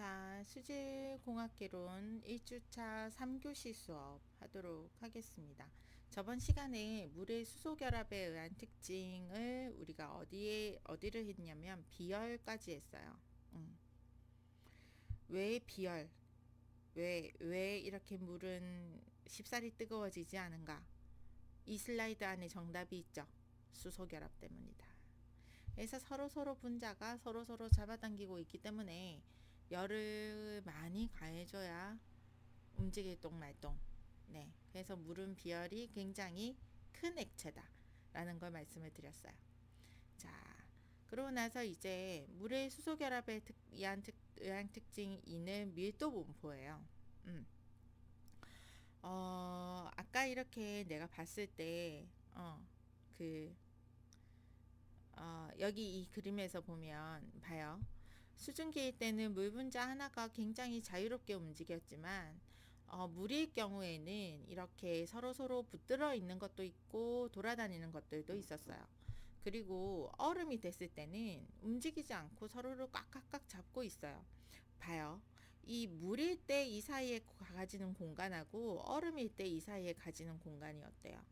자, 수질공학개론 1주차 3교시 수업 하도록 하겠습니다. 저번 시간에 물의 수소 결합에 의한 특징을 우리가 어디에 어디를 했냐면 비열까지 했어요. 음. 왜 비열? 왜, 왜 이렇게 물은 쉽사리 뜨거워지지 않은가? 이 슬라이드 안에 정답이 있죠. 수소 결합 때문이다. 그래서 서로 서로 분자가 서로 서로 잡아당기고 있기 때문에 열을 많이 가해줘야 움직일 동 말동. 네. 그래서 물은 비열이 굉장히 큰 액체다. 라는 걸 말씀을 드렸어요. 자, 그러고 나서 이제 물의 수소 결합에 특, 의한, 특, 의한 특징이 있는 밀도 분포예요. 음. 어, 아까 이렇게 내가 봤을 때, 어, 그, 어, 여기 이 그림에서 보면 봐요. 수증기일 때는 물 분자 하나가 굉장히 자유롭게 움직였지만 어, 물일 경우에는 이렇게 서로 서로 붙들어 있는 것도 있고 돌아다니는 것들도 있었어요. 그리고 얼음이 됐을 때는 움직이지 않고 서로를 꽉꽉꽉 잡고 있어요. 봐요. 이 물일 때 이 사이에 가지는 공간하고 얼음일 때 이 사이에 가지는 공간이 어때요?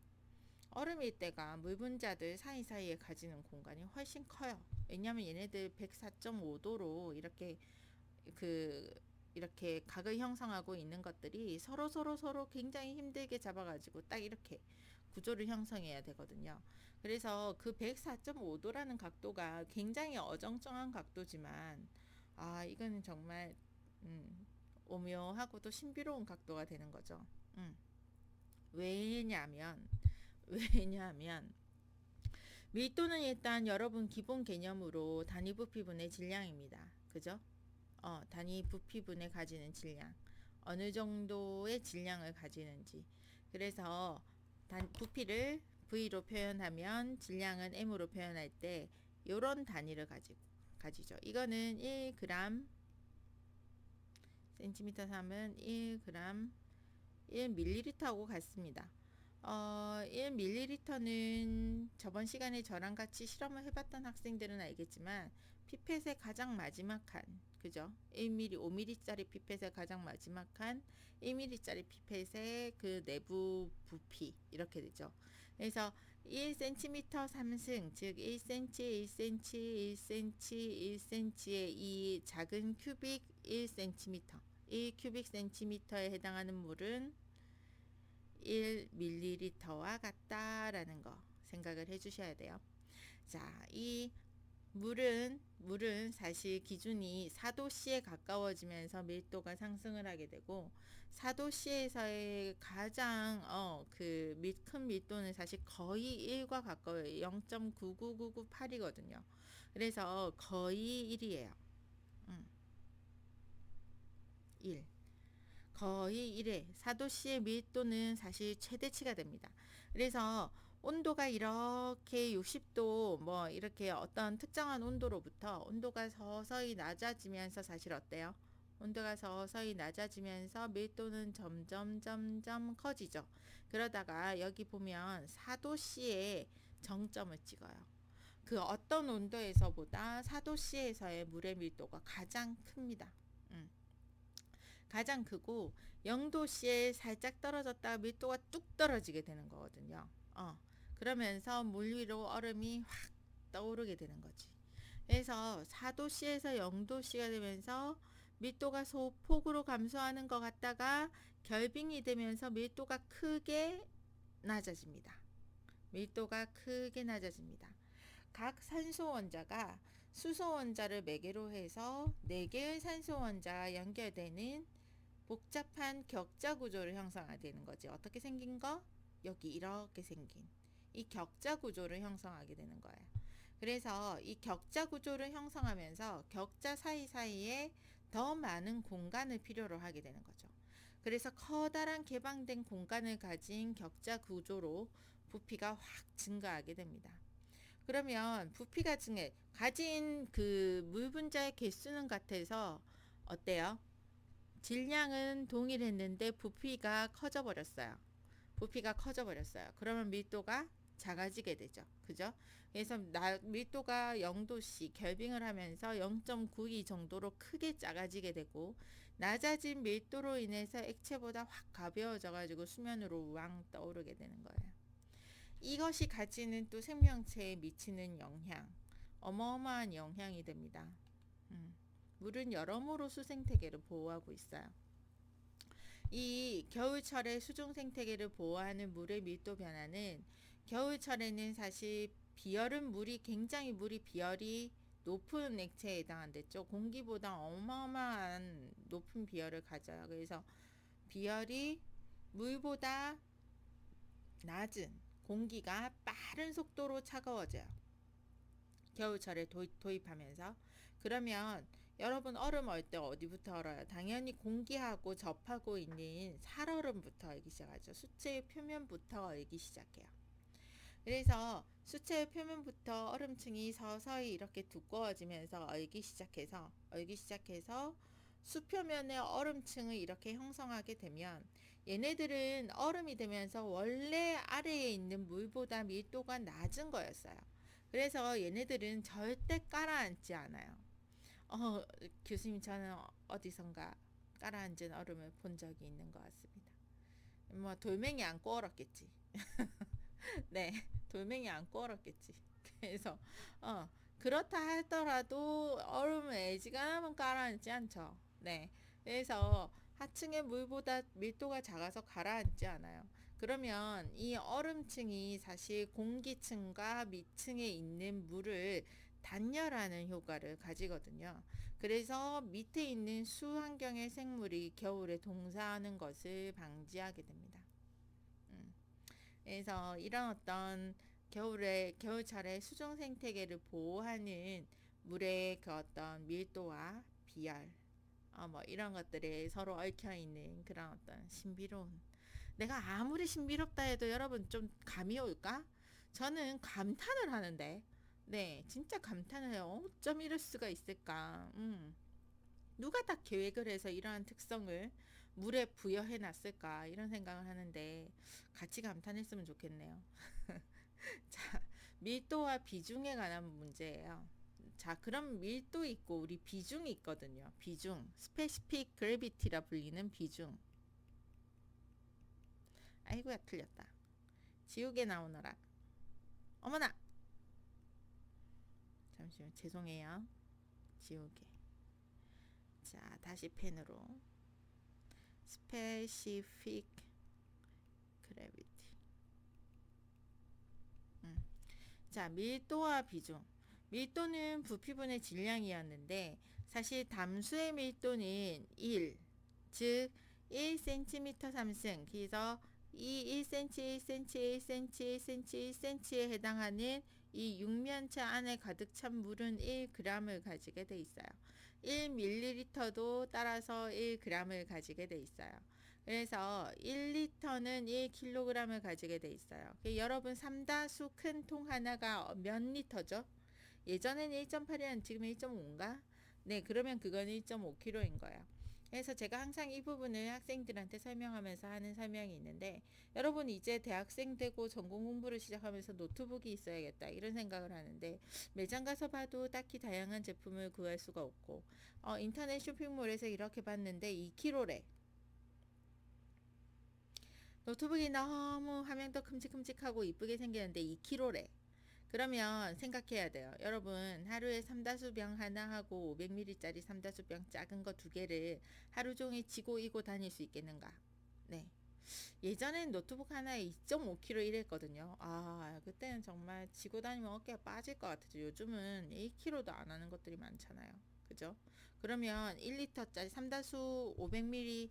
얼음일 때가 물 분자들 사이사이에 가지는 공간이 훨씬 커요. 왜냐면 얘네들 104.5도로 이렇게 그 이렇게 각을 형성하고 있는 것들이 서로 서로 서로 굉장히 힘들게 잡아가지고 딱 이렇게 구조를 형성해야 되거든요. 그래서 그 104.5도라는 각도가 굉장히 어정쩡한 각도지만 아 이거는 정말 음, 오묘하고도 신비로운 각도가 되는 거죠. 음. 왜냐면 왜냐하면 밀도는 일단 여러분 기본 개념으로 단위 부피분의 질량입니다. 그죠? 어, 단위 부피분에 가지는 질량. 어느 정도의 질량을 가지는지. 그래서 단, 부피를 V로 표현하면 질량은 M으로 표현할 때 요런 단위를 가지고 가지죠. 이거는 1g 센티미터 3은 1g 1ml하고 같습니다. 어, 1ml는 저번 시간에 저랑 같이 실험을 해봤던 학생들은 알겠지만 피펫의 가장 마지막 칸, 그죠? 1mm, 5mm짜리 피펫의 가장 마지막 칸, 1mm짜리 피펫의 그 내부 부피 이렇게 되죠. 그래서 1cm 3승, 즉 1cm, 1cm, 1cm, 1cm의 이 작은 큐빅 1cm, 1 큐빅 센티미터에 해당하는 물은 1ml와 같다라는 거 생각을 해 주셔야 돼요. 자, 이 물은 물은 사실 기준이 4도씨에 가까워지면서 밀도가 상승을 하게 되고 4도씨에서의 가장 어 그큰 밀도는 사실 거의 1과 가까워요. 0.99998이거든요. 그래서 거의 1이에요. 음. 1. 거의 1회 4도씨의 밀도는 사실 최대치가 됩니다. 그래서 온도가 이렇게 60도 뭐 이렇게 어떤 특정한 온도로부터 온도가 서서히 낮아지면서 사실 어때요? 온도가 서서히 낮아지면서 밀도는 점점 점점 커지죠. 그러다가 여기 보면 4도씨의 정점을 찍어요. 그 어떤 온도에서보다 4도씨에서의 물의 밀도가 가장 큽니다. 음. 가장 크고 0도씨에 살짝 떨어졌다가 밀도가 뚝 떨어지게 되는 거거든요. 어, 그러면서 물 위로 얼음이 확 떠오르게 되는 거지. 그래서 4도씨에서 0도씨가 되면서 밀도가 소폭으로 감소하는 것 같다가 결빙이 되면서 밀도가 크게 낮아집니다. 밀도가 크게 낮아집니다. 각 산소 원자가 수소 원자를 매개로 해서 4개의 산소 원자가 연결되는 복잡한 격자 구조를 형성하게 는 거지. 어떻게 생긴 거? 여기 이렇게 생긴 이 격자 구조를 형성하게 되는 거예요. 그래서 이 격자 구조를 형성하면서 격자 사이사이에 더 많은 공간을 필요로 하게 되는 거죠. 그래서 커다란 개방된 공간을 가진 격자 구조로 부피가 확 증가하게 됩니다. 그러면 부피가 증해 가진 그 물 분자의 개수는 같아서 어때요? 질량은 동일했는데 부피가 커져 버렸어요. 부피가 커져 버렸어요. 그러면 밀도가 작아지게 되죠. 그죠? 그래서 나, 밀도가 0도씨 결빙을 하면서 0.92 정도로 크게 작아지게 되고 낮아진 밀도로 인해서 액체보다 확 가벼워져 가지고 수면으로 왕 떠오르게 되는 거예요. 이것이 가지는 또 생명체에 미치는 영향 어마어마한 영향이 됩니다. 음, 물은 여러모로 수생태계를 보호하고 있어요. 이 겨울철에 수중 생태계를 보호하는 물의 밀도 변화는 겨울철에는 사실 비열은 물이 굉장히 물이 비열이 높은 액체에 해당한댔죠. 공기보다 어마어마한 높은 비열을 가져요. 그래서 비열이 물보다 낮은 공기가 빠른 속도로 차가워져요. 겨울철에 도입, 도입하면서 그러면 여러분 얼음 얼 때 어디부터 얼어요? 당연히 공기하고 접하고 있는 살얼음부터 얼기 시작하죠. 수체의 표면부터 얼기 시작해요. 그래서 수체의 표면부터 얼음층이 서서히 이렇게 두꺼워지면서 얼기 시작해서 얼기 시작해서 수표면의 얼음층을 이렇게 형성하게 되면 얘네들은 얼음이 되면서 원래 아래에 있는 물보다 밀도가 낮은 거였어요. 그래서 얘네들은 절대 깔아앉지 않아요. 어, 교수님 저는 어디선가 깔아앉은 얼음을 본 적이 있는 것 같습니다. 뭐 돌멩이 안고 얼었겠지. 네, 돌멩이 안고 얼었겠지. 그래서 어 그렇다 하더라도 얼음 애지간하면 깔아앉지 않죠. 네, 그래서 하층의 물보다 밀도가 작아서 가라앉지 않아요. 그러면 이 얼음층이 사실 공기층과 밑층에 있는 물을 단열하는 효과를 가지거든요. 그래서 밑에 있는 수환경의 생물이 겨울에 동사하는 것을 방지하게 됩니다. 음. 그래서 이런 어떤 겨울에 겨울철에 수중 생태계를 보호하는 물의 그 어떤 밀도와 비열, 어, 뭐 이런 것들에 서로 얽혀 있는 그런 어떤 신비로운 내가 아무리 신비롭다 해도 여러분 좀 감이 올까? 저는 감탄을 하는데 네, 진짜 감탄을 해요. 어쩜 이럴 수가 있을까? 음. 누가 다 계획을 해서 이러한 특성을 물에 부여해 놨을까? 이런 생각을 하는데 같이 감탄했으면 좋겠네요. 자, 밀도와 비중에 관한 문제예요. 자, 그럼 밀도 있고 우리 비중이 있거든요. 비중, 스페시픽 그래비티라 불리는 비중. 아이고야 틀렸다. 지우개 나오너라. 어머나. 잠시만 죄송해요. 지우개. 자 다시 펜으로. specific gravity. 음. 자 밀도와 비중. 밀도는 부피분의 질량이었는데 사실 담수의 밀도는 1, 즉 1cm 3승. 그래서 이 1cm, 1cm, 1cm, 1cm, 1cm에 해당하는 이 육면체 안에 가득 찬 물은 1g을 가지게 돼 있어요. 1ml도 따라서 1g을 가지게 돼 있어요. 그래서 1리터는 1kg을 가지게 돼 있어요. 여러분 삼다수 큰 통 하나가 몇 리터죠? 예전에는 1.8이었는데 지금 1.5인가? 네, 그러면 그건 1.5kg인 거예요. 그래서 제가 항상 이 부분을 학생들한테 설명하면서 하는 설명이 있는데 여러분 이제 대학생 되고 전공 공부를 시작하면서 노트북이 있어야겠다 이런 생각을 하는데 매장 가서 봐도 딱히 다양한 제품을 구할 수가 없고 어, 인터넷 쇼핑몰에서 이렇게 봤는데 2kg래. 노트북이 너무 화면도 큼직큼직하고 이쁘게 생겼는데 2kg래 그러면 생각해야 돼요. 여러분 하루에 삼다수병 하나 하고 500ml짜리 삼다수병 작은 거 두 개를 하루 종일 지고 이고 다닐 수 있겠는가? 네. 예전엔 노트북 하나에 2.5kg 이랬거든요. 아, 그때는 정말 지고 다니면 어깨가 빠질 것 같아요. 요즘은 1kg도 안 하는 것들이 많잖아요. 그죠? 그러면 1리터짜리 삼다수 500ml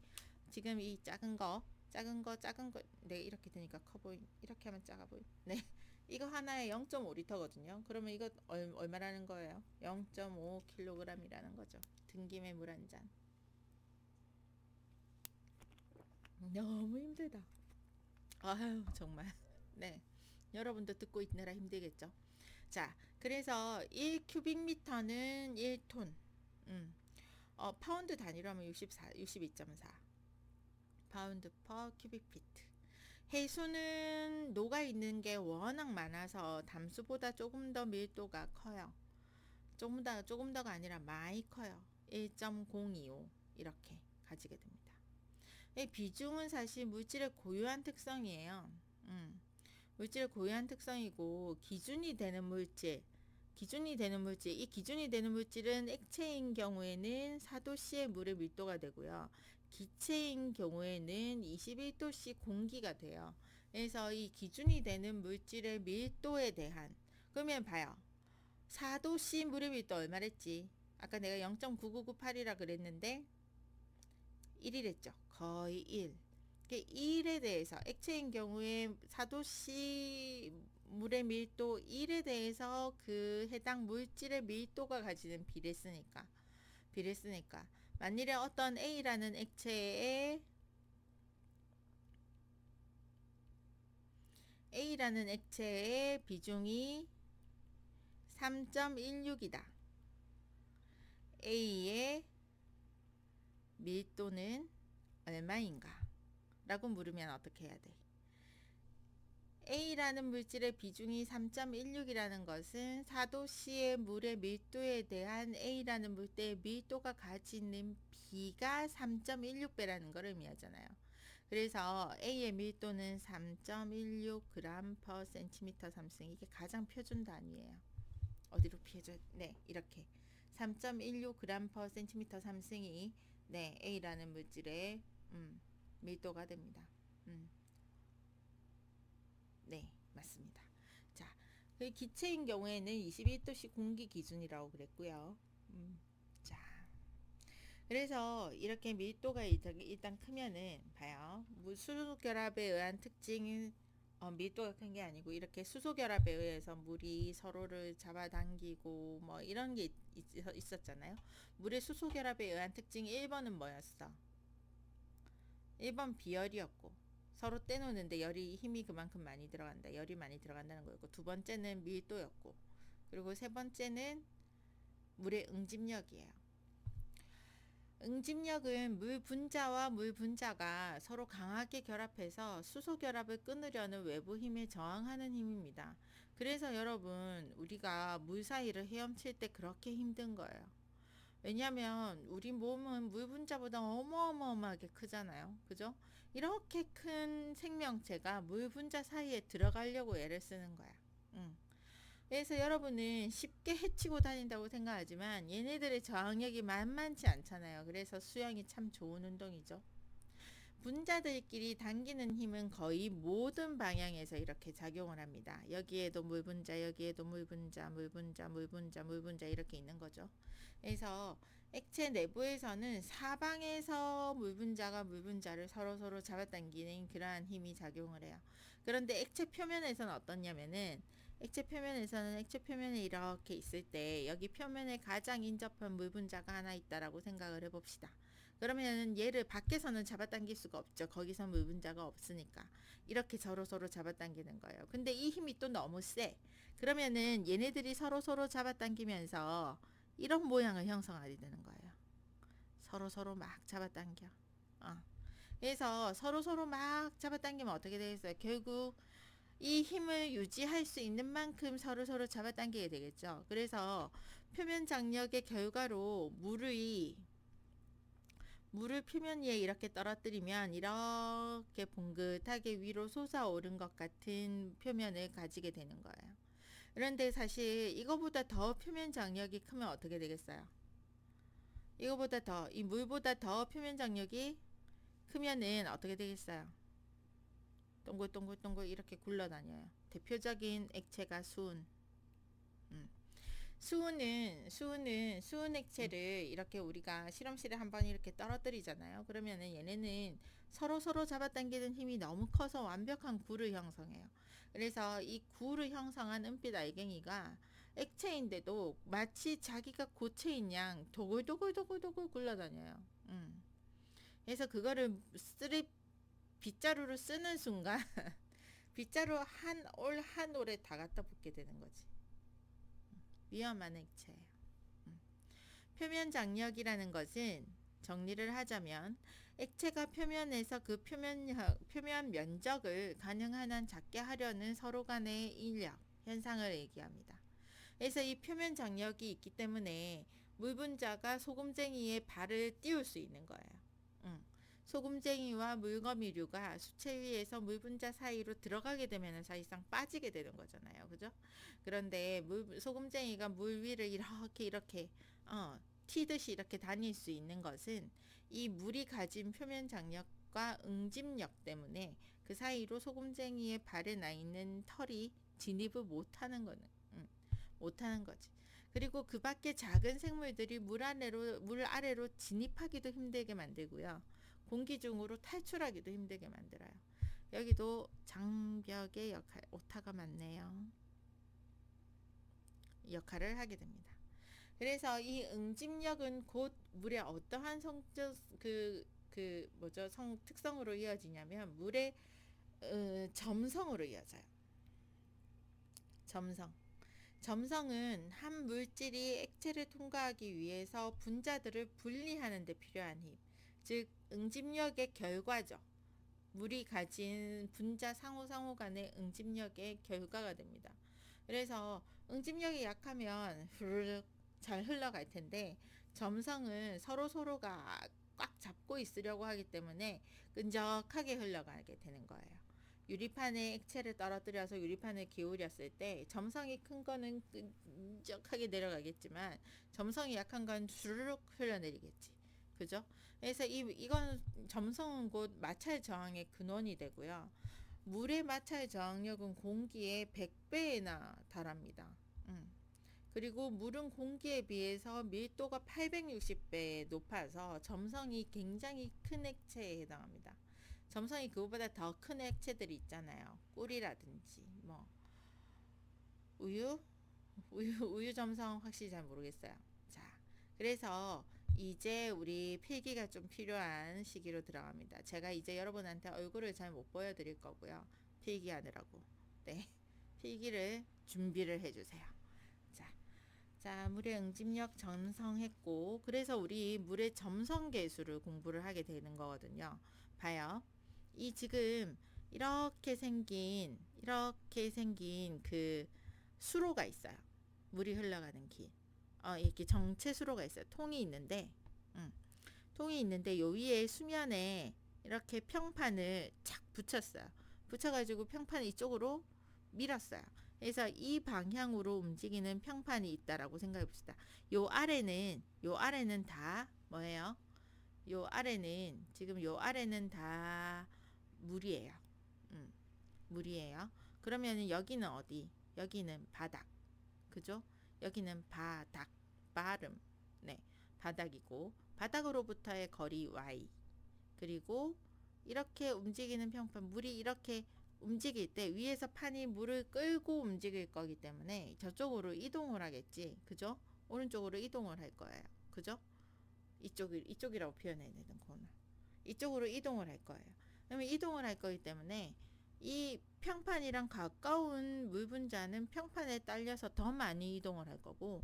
지금 이 작은 거, 작은 거, 작은 거, 네, 이렇게 되니까 커 보인, 이렇게 하면 작아 보인. 네. 이거 하나에 0.5리터거든요. 그러면 이거 얼, 얼마라는 거예요? 0.5kg이라는 거죠. 등김의 물한 잔. 너무 힘들다. 아유, 정말. 네. 여러분도 듣고 있느라 힘들겠죠. 자, 그래서 1큐빅미터는 1톤. 음. 어, 파운드 단위로 하면 64, 62.4. 파운드 퍼 큐빅 피트. 해수는 녹아 있는 게 워낙 많아서 담수보다 조금 더 밀도가 커요. 조금 더 조금 더가 아니라 많이 커요. 1.025 이렇게 가지게 됩니다. 이 비중은 사실 물질의 고유한 특성이에요. 음, 물질의 고유한 특성이고 기준이 되는 물질, 기준이 되는 물질, 이 기준이 되는 물질은 액체인 경우에는 4도씨의 물의 밀도가 되고요. 기체인 경우에는 21도씨 공기가 돼요. 그래서 이 기준이 되는 물질의 밀도에 대한 그러면 봐요. 4도씨 물의 밀도 얼마랬지? 아까 내가 0.9998이라 그랬는데 1이랬죠. 거의 1. 1에 대해서 액체인 경우에 4도씨 물의 밀도 1에 대해서 그 해당 물질의 밀도가 가지는 비례 쓰니까 비례 쓰니까 만일에 어떤 A라는 액체에 A라는 액체의 비중이 3.16이다. A의 밀도는 얼마인가? 라고 물으면 어떻게 해야 돼? A라는 물질의 비중이 3.16이라는 것은 4도씨의 물의 밀도에 대한 A라는 물질의 밀도가 가지는 B가 3.16배라는 걸 의미하잖아요. 그래서 A의 밀도는 3.16g per cm 3승 이게 가장 표준 단위예요. 어디로 피해줘? 네, 이렇게 3.16g per cm 3승이 네, A라는 물질의 음, 밀도가 됩니다. 음. 네, 맞습니다. 자, 그 기체인 경우에는 21도씨 공기 기준이라고 그랬고요. 음, 자, 그래서 이렇게 밀도가 일단, 크면은 봐요. 수소 결합에 의한 특징은 어, 밀도가 큰 게 아니고 이렇게 수소 결합에 의해서 물이 서로를 잡아당기고 뭐 이런 게 있, 있었잖아요. 물의 수소 결합에 의한 특징 1번은 뭐였어? 1번 비열이었고 서로 떼놓는데 열이 힘이 그만큼 많이 들어간다. 열이 많이 들어간다는 거였고 두 번째는 밀도였고 그리고 세 번째는 물의 응집력이에요. 응집력은 물 분자와 물 분자가 서로 강하게 결합해서 수소 결합을 끊으려는 외부 힘에 저항하는 힘입니다. 그래서 여러분 우리가 물 사이를 헤엄칠 때 그렇게 힘든 거예요. 왜냐하면 우리 몸은 물 분자보다 어마어마하게 크잖아요. 그죠? 이렇게 큰 생명체가 물 분자 사이에 들어가려고 애를 쓰는 거야. 응. 그래서 여러분은 쉽게 해치고 다닌다고 생각하지만 얘네들의 저항력이 만만치 않잖아요. 그래서 수영이 참 좋은 운동이죠. 분자들끼리 당기는 힘은 거의 모든 방향에서 이렇게 작용을 합니다. 여기에도 물 분자, 여기에도 물 분자, 물 분자, 물 분자, 물 분자 이렇게 있는 거죠. 그래서 액체 내부에서는 사방에서 물 분자가 물 분자를 서로 서로 잡아당기는 그러한 힘이 작용을 해요. 그런데 액체 표면에서는 어떻냐면은 액체 표면에서는 액체 표면에 이렇게 있을 때 여기 표면에 가장 인접한 물 분자가 하나 있다라고 생각을 해봅시다. 그러면은 얘를 밖에서는 잡아당길 수가 없죠. 거기서 물분자가 없으니까. 이렇게 서로 서로 잡아당기는 거예요. 근데 이 힘이 또 너무 세. 그러면은 얘네들이 서로 서로 잡아당기면서 이런 모양을 형성하게 되는 거예요. 서로 서로 막 잡아당겨. 어. 그래서 서로 서로 막 잡아당기면 어떻게 되겠어요? 결국 이 힘을 유지할 수 있는 만큼 서로 서로 잡아당기게 되겠죠. 그래서 표면 장력의 결과로 물이 물을 표면 위에 이렇게 떨어뜨리면 이렇게 봉긋하게 위로 솟아오른 것 같은 표면을 가지게 되는 거예요. 그런데 사실 이거보다 더 표면 장력이 크면 어떻게 되겠어요? 이거보다 더, 이 물보다 더 표면 장력이 크면은 어떻게 되겠어요? 동글동글동글 이렇게 굴러다녀요. 대표적인 액체가 수은. 음. 수은은 수은은 수은 액체를 이렇게 우리가 실험실에 한번 이렇게 떨어뜨리잖아요. 그러면은 얘네는 서로 서로 잡아당기는 힘이 너무 커서 완벽한 구를 형성해요. 그래서 이 구를 형성한 은빛 알갱이가 액체인데도 마치 자기가 고체인 양 도글도글도글도글 굴러다녀요. 음. 그래서 그거를 쓰리 빗자루로 쓰는 순간 빗자루 한 올 한 올에 다 갖다 붓게 되는 거지. 위험한 액체예요. 음. 표면 장력이라는 것은 정리를 하자면 액체가 표면에서 그 표면 표면 면적을 가능한 한 작게 하려는 서로 간의 인력 현상을 얘기합니다. 그래서 이 표면 장력이 있기 때문에 물 분자가 소금쟁이의 발을 띄울 수 있는 거예요. 응. 소금쟁이와 물거미류가 수체 위에서 물 분자 사이로 들어가게 되면 사실상 빠지게 되는 거잖아요. 그죠? 그런데 물, 소금쟁이가 물 위를 이렇게 이렇게 어, 튀듯이 이렇게 다닐 수 있는 것은 이 물이 가진 표면 장력과 응집력 때문에 그 사이로 소금쟁이의 발에 나 있는 털이 진입을 못하는 거는 음, 못하는 거지. 그리고 그 밖에 작은 생물들이 물 아래로 물 아래로 진입하기도 힘들게 만들고요. 공기 중으로 탈출하기도 힘들게 만들어요. 여기도 장벽의 역할 오타가 많네요. 역할을 하게 됩니다. 그래서 이 응집력은 곧 물의 어떠한 성적 그, 그 뭐죠 성 특성으로 이어지냐면 물의 어, 점성으로 이어져요. 점성. 점성은 한 물질이 액체를 통과하기 위해서 분자들을 분리하는 데 필요한 힘, 즉 응집력의 결과죠. 물이 가진 분자 상호 상호 간의 응집력의 결과가 됩니다. 그래서 응집력이 약하면 후루룩 잘 흘러갈 텐데 점성은 서로 서로가 꽉 잡고 있으려고 하기 때문에 끈적하게 흘러가게 되는 거예요. 유리판에 액체를 떨어뜨려서 유리판을 기울였을 때 점성이 큰 거는 끈적하게 내려가겠지만 점성이 약한 건 주르륵 흘러내리겠지. 그죠? 그래서 이 이건 점성은 곧 마찰 저항의 근원이 되고요. 물의 마찰 저항력은 공기의 100배나 달합니다. 음. 그리고 물은 공기에 비해서 밀도가 860배 높아서 점성이 굉장히 큰 액체에 해당합니다. 점성이 그거보다 더 큰 액체들이 있잖아요. 꿀이라든지 뭐 우유 우유 우유 점성 확실히 잘 모르겠어요. 자, 그래서 이제 우리 필기가 좀 필요한 시기로 들어갑니다. 제가 이제 여러분한테 얼굴을 잘 못 보여드릴 거고요. 필기하느라고. 네. 필기를 준비를 해주세요. 자, 자, 물의 응집력 점성했고, 그래서 우리 물의 점성 계수를 공부를 하게 되는 거거든요. 봐요. 이 지금 이렇게 생긴, 이렇게 생긴 그 수로가 있어요. 물이 흘러가는 길. 어, 이렇게 정체 수로가 있어요. 통이 있는데, 음, 통이 있는데 요 위에 수면에 이렇게 평판을 착 붙였어요. 붙여가지고 평판을 이쪽으로 밀었어요. 그래서 이 방향으로 움직이는 평판이 있다라고 생각해 봅시다. 요 아래는 요 아래는 다 뭐예요? 요 아래는 지금 요 아래는 다 물이에요. 음, 물이에요. 그러면은 여기는 어디? 여기는 바닥. 그죠? 여기는 바닥. 발음. 네. 바닥이고 바닥으로부터의 거리 y. 그리고 이렇게 움직이는 평판 물이 이렇게 움직일 때 위에서 판이 물을 끌고 움직일 거기 때문에 저쪽으로 이동을 하겠지. 그죠? 오른쪽으로 이동을 할 거예요. 그죠? 이쪽 이쪽이라고 표현해야 되는 거나 이쪽으로 이동을 할 거예요. 그러면 이동을 할 거기 때문에 이 평판이랑 가까운 물 분자는 평판에 딸려서 더 많이 이동을 할 거고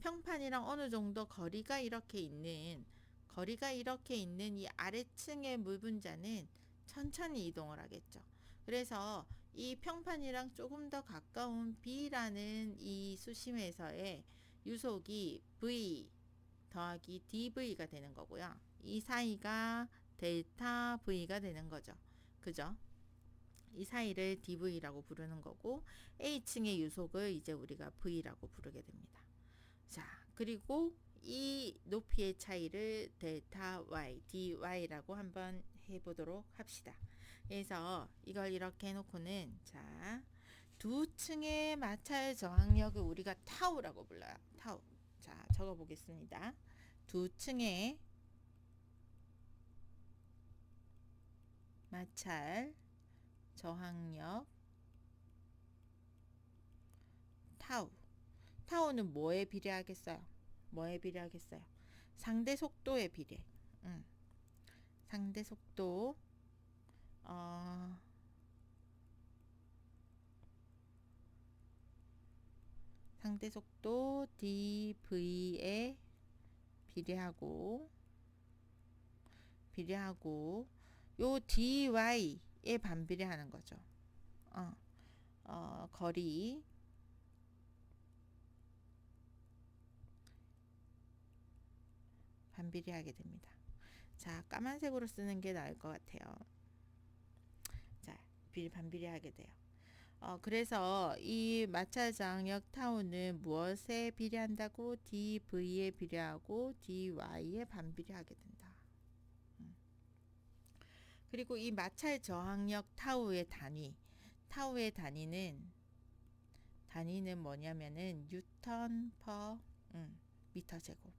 평판이랑 어느 정도 거리가 이렇게 있는 거리가 이렇게 있는 이 아래층의 물 분자는 천천히 이동을 하겠죠. 그래서 이 평판이랑 조금 더 가까운 B라는 이 수심에서의 유속이 V 더하기 DV가 되는 거고요. 이 사이가 델타 V가 되는 거죠. 그죠? 이 사이를 DV라고 부르는 거고 A층의 유속을 이제 우리가 V라고 부르게 됩니다. 자, 그리고 이 높이의 차이를 델타 Y, dy라고 한번 해보도록 합시다. 그래서 이걸 이렇게 해놓고는 자, 두 층의 마찰 저항력을 우리가 타우라고 불러요. 타우. 자, 적어 보겠습니다. 두 층의 마찰 저항력 타우. 타우는 뭐에 비례하겠어요? 뭐에 비례하겠어요? 상대 속도에 비례. 음. 상대 속도 어, 상대 속도 dv에 비례하고 비례하고 요 dy 에 반비례 하는 거죠. 어, 어, 거리 반비례 하게 됩니다. 자, 까만색으로 쓰는 게 나을 것 같아요. 자, 비 반비례 하게 돼요. 어, 그래서 이 저항력 타우는 무엇에 비례한다고? dv에 비례하고 dy에 반비례하게 된다. 음. 그리고 이 마찰 저항력 타우의 단위, 타우의 단위는 단위는 뭐냐면은 뉴턴 퍼 음, 미터 제곱.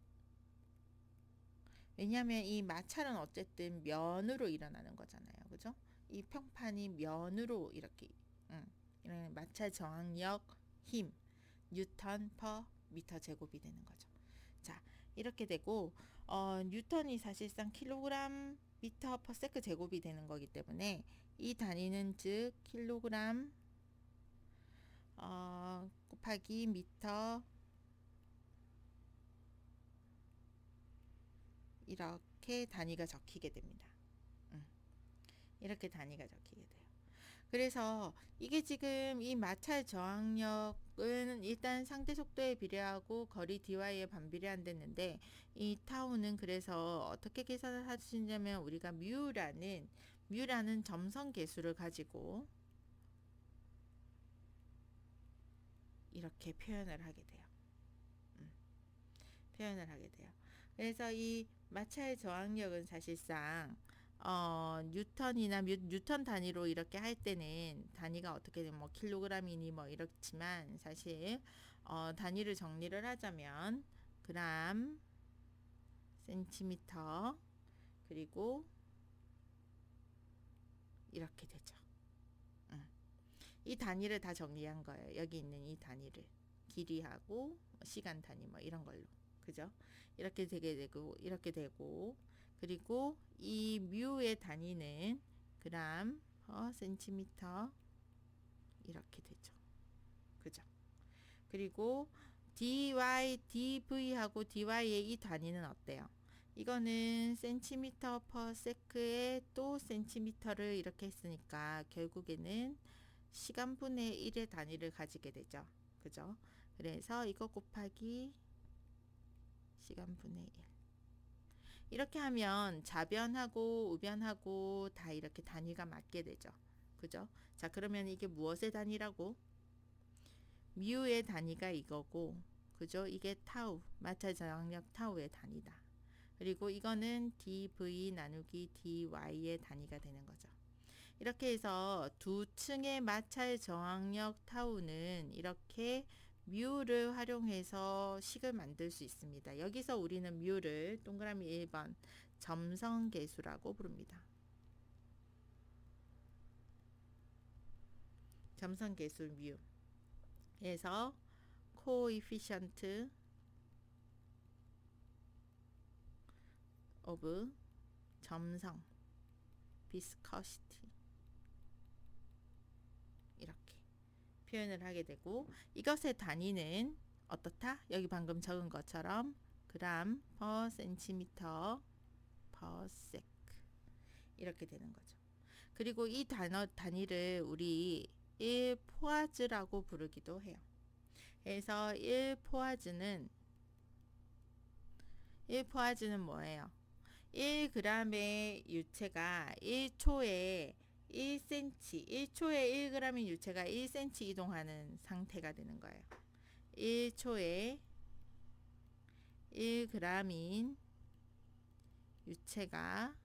왜냐하면 이 마찰은 어쨌든 면으로 일어나는 거잖아요. 그죠? 이 평판이 면으로 이렇게 음, 이런 마찰 저항력 힘 뉴턴 퍼 미터 제곱이 되는 거죠. 자, 이렇게 되고 어, 뉴턴이 사실상 킬로그램 미터 퍼 세크 제곱이 되는 거기 때문에 이 단위는 즉 킬로그램 어, 곱하기 미터 이렇게 단위가 적히게 됩니다. 음, 이렇게 단위가 적히게 돼요. 그래서 이게 지금 이 마찰 저항력 은 일단 상대 속도에 비례하고 거리 dy에 반비례한댔는데 이 타우는 그래서 어떻게 계산을 하시냐면 우리가 뮤라는 뮤라는 점성 계수를 가지고 이렇게 표현을 하게 돼요. 음, 표현을 하게 돼요. 그래서 이 마찰 저항력은 사실상 어, 뉴턴이나 뮤, 뉴턴 단위로 이렇게 할 때는 단위가 어떻게 되면 뭐 킬로그램이니 뭐 이렇지만 사실 어, 단위를 정리를 하자면 그람, 센티미터 그리고 이렇게 되죠. 음. 이 단위를 다 정리한 거예요. 여기 있는 이 단위를 길이하고 시간 단위 뭐 이런 걸로 그죠? 이렇게 되게 되고 이렇게 되고 그리고 이 뮤의 단위는 그람 퍼 센티미터 이렇게 되죠. 그죠? 그리고 dy, dv하고 dy의 이 단위는 어때요? 이거는 센티미터 퍼 세크에 또 센티미터를 이렇게 했으니까 결국에는 시간분의 1의 단위를 가지게 되죠. 그죠? 그래서 이거 곱하기 시간분의 1 이렇게 하면 좌변하고 우변하고 다 이렇게 단위가 맞게 되죠. 그죠? 자, 그러면 이게 무엇의 단위라고? 뮤의 단위가 이거고, 그죠? 이게 타우, 마찰 저항력 타우의 단위다. 그리고 이거는 dv 나누기 dy의 단위가 되는 거죠. 이렇게 해서 두 층의 마찰 저항력 타우는 이렇게 뮤를 활용해서 식을 만들 수 있습니다. 여기서 우리는 뮤를 동그라미 1번 점성계수라고 부릅니다. 점성계수 뮤. 그래서 coefficient of 점성 이렇게 표현을 하게 되고 이것의 단위는 어떻다? 여기 방금 적은 것처럼 그람 퍼 센티미터 퍼 세크 이렇게 되는 거죠. 그리고 이 단어 단위를 우리 1 포아즈라고 부르기도 해요. 그래서 1 포아즈는 1 포아즈는 뭐예요? 1g의 유체가 1초에 1cm, 1초에 1g인 유체가 1cm 이동하는 상태가 되는 거예요. 1초에 1g인 유체가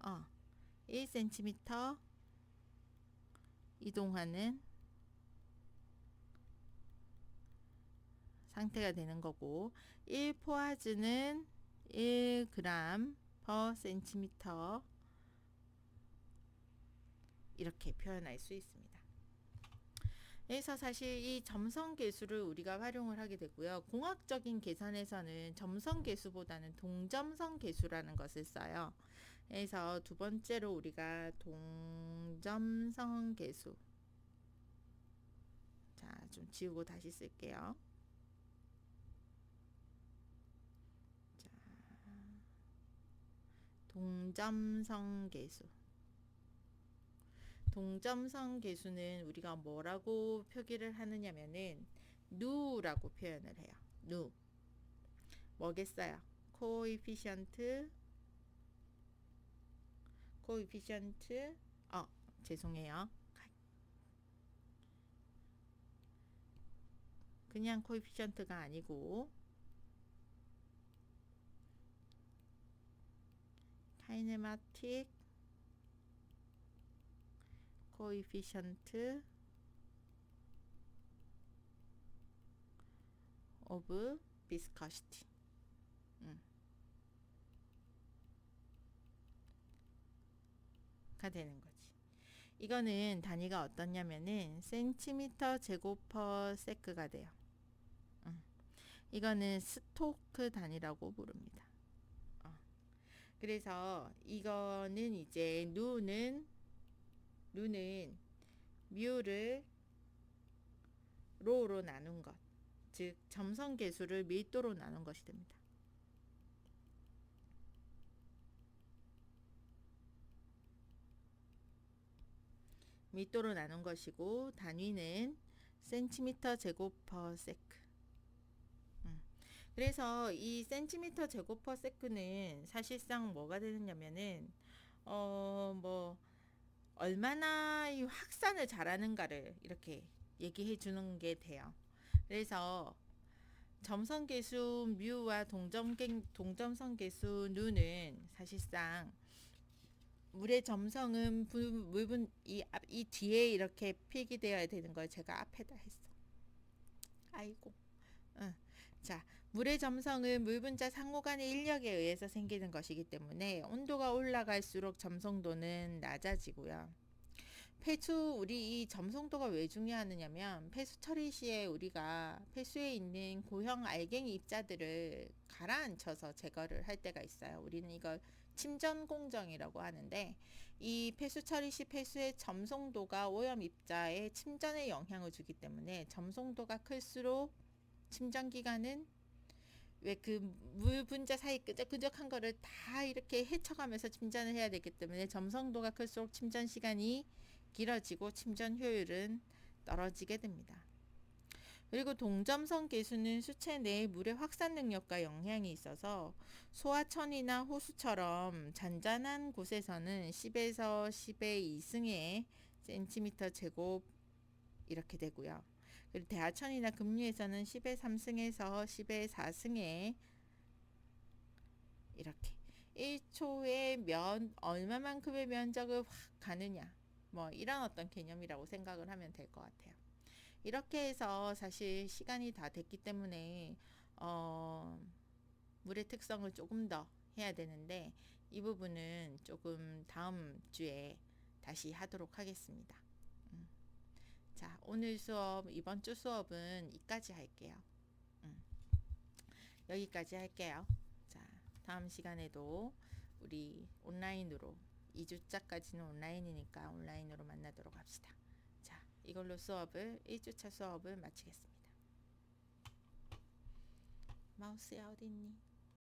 어, 1cm 이동하는 상태가 되는 거고 1포아즈는 1g per cm 이렇게 표현할 수 있습니다. 그래서 사실 이 점성 계수를 우리가 활용을 하게 되고요. 공학적인 계산에서는 점성 계수보다는 동점성 계수라는 것을 써요. 그래서 두 번째로 우리가 동점성 계수 자, 좀 지우고 다시 쓸게요. 동점성 계수. 동점성 계수는 우리가 뭐라고 표기를 하느냐면은 누라고 표현을 해요. 누. 뭐겠어요? 코이피션트 코이피션트 어 죄송해요. 그냥 코이피션트가 아니고 카이네마틱 코이피션트 오브 비스커시티 음. 가 되는 거지. 이거는 단위가 어떻냐면은 센티미터 제곱 퍼 세크가 돼요. 음. 이거는 스토크 단위라고 부릅니다. 어. 그래서 이거는 이제 누는 누는 뮤를 로로 나눈 것, 즉 점성 계수를 밀도로 나눈 것이 됩니다. 밀도로 나눈 것이고 단위는 센티미터 제곱 퍼 세크. 음. 그래서 이 센티미터 제곱 퍼 세크는 사실상 뭐가 되느냐면은 어뭐 얼마나 이 확산을 잘하는가를 이렇게 얘기해 주는 게 돼요. 그래서 점성 계수 뮤와 동점 동점성 계수 누는 사실상 물의 점성은 물분 이, 앞, 이 뒤에 이렇게 필기되어야 되는 걸 제가 앞에다 했어. 아이고. 응. 자, 물의 점성은 물 분자 상호 간의 인력에 의해서 생기는 것이기 때문에 온도가 올라갈수록 점성도는 낮아지고요. 폐수 우리 이 점성도가 왜 중요하느냐면 폐수 처리 시에 우리가 폐수에 있는 고형 알갱이 입자들을 가라앉혀서 제거를 할 때가 있어요. 우리는 이걸 침전 공정이라고 하는데 이 폐수 처리 시 폐수의 점성도가 오염 입자에 침전에 영향을 주기 때문에 점성도가 클수록 침전 기간은 왜 그 물 분자 사이 끄적끄적한 거를 다 이렇게 헤쳐가면서 침전을 해야 되기 때문에 점성도가 클수록 침전 시간이 길어지고 침전 효율은 떨어지게 됩니다. 그리고 동점성 계수는 수체 내 물의 확산 능력과 영향이 있어서 소하천이나 호수처럼 잔잔한 곳에서는 10에서 10의 2승의 센티미터 제곱 이렇게 되고요. 그리고 대하천이나 급류에서는 10의 3승에서 10의 4승의 이렇게 1초에 면 얼마만큼의 면적을 확 가느냐 뭐 이런 어떤 개념이라고 생각을 하면 될 것 같아요. 이렇게 해서 사실 시간이 다 됐기 때문에 어, 물의 특성을 조금 더 해야 되는데 이 부분은 조금 다음 주에 다시 하도록 하겠습니다. 음. 자, 오늘 수업, 이번 주 수업은 이까지 할게요. 음. 여기까지 할게요. 자, 다음 시간에도 우리 온라인으로 2주차까지는 온라인이니까 온라인으로 만나도록 합시다. 자, 이걸로 수업을 1주차 수업을 마치겠습니다. 마우스야 어디 있니?